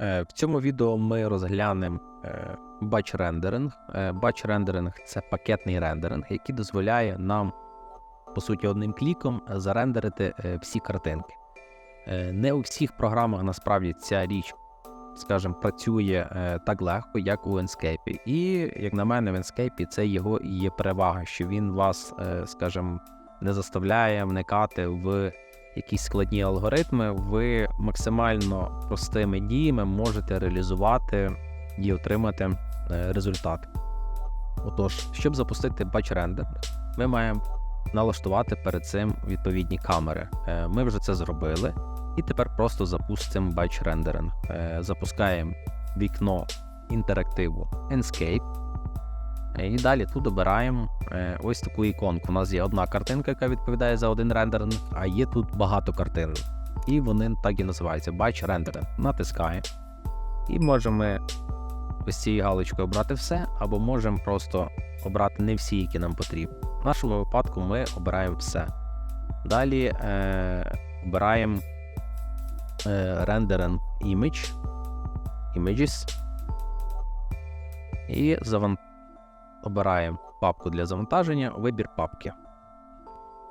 Е, В цьому відео ми розглянемо е, batch рендеринг. Batch рендеринг це пакетний рендеринг, який дозволяє нам, по суті, одним кліком зарендерити е, всі картинки. Не у всіх програмах насправді ця річ, скажімо, працює так легко, як у Enscape. І, як на мене, в Enscape це його і є перевага, що він вас, скажімо, не заставляє вникати в якісь складні алгоритми, ви максимально простими діями можете реалізувати і отримати е, результат. Отож, щоб запустити батч рендер, ми маємо налаштувати перед цим відповідні камери. Е, Ми вже це зробили, і тепер просто запустимо батч рендеринг. Запускаємо вікно інтерактиву Enscape. Е, І далі тут обираємо е, ось таку іконку. У нас є одна картинка, яка відповідає за один рендеринг, а є тут багато картин. І вони так і називаються Batch Rendering. Натискаємо. І можемо ось цією галочкою обрати все, або можемо просто обрати не всі, які нам потрібні. В нашому випадку ми обираємо все. Далі е, обираємо е, Rendering Image, Images. І завантажуємо обираємо папку для завантаження, вибір папки.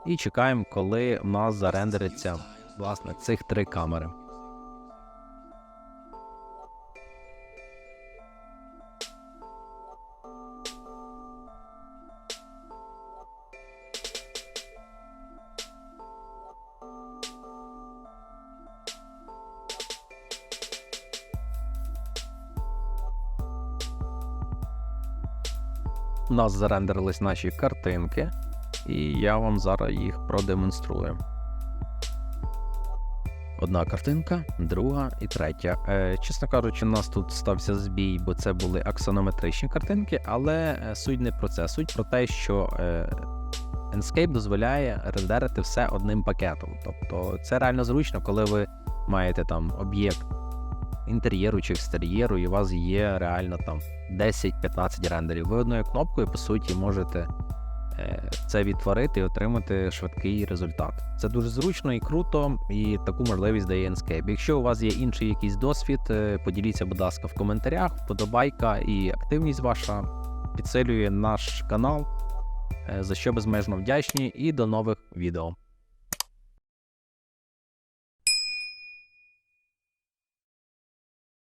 І чекаємо, коли в нас зарендериться власне цих три камери. У нас зарендерились наші картинки, і я вам зараз їх продемонструю. Одна картинка, друга і третя. Е, чесно кажучи, у нас тут стався збій, бо це були аксонометричні картинки, але е, суть не про це. Суть про те, що е, Enscape дозволяє рендерити все одним пакетом. Тобто це реально зручно, коли ви маєте там об'єкт інтер'єру чи екстер'єру, і у вас є реально там 10-15 рендерів. Ви одною кнопкою, по суті, можете е, це відтворити і отримати швидкий результат. Це дуже зручно і круто, і таку можливість дає Enscape. Якщо у вас є інший якийсь досвід, е, поділіться, будь ласка, в коментарях. Вподобайка і активність ваша підсилює наш канал, е, за що безмежно вдячні, і до нових відео.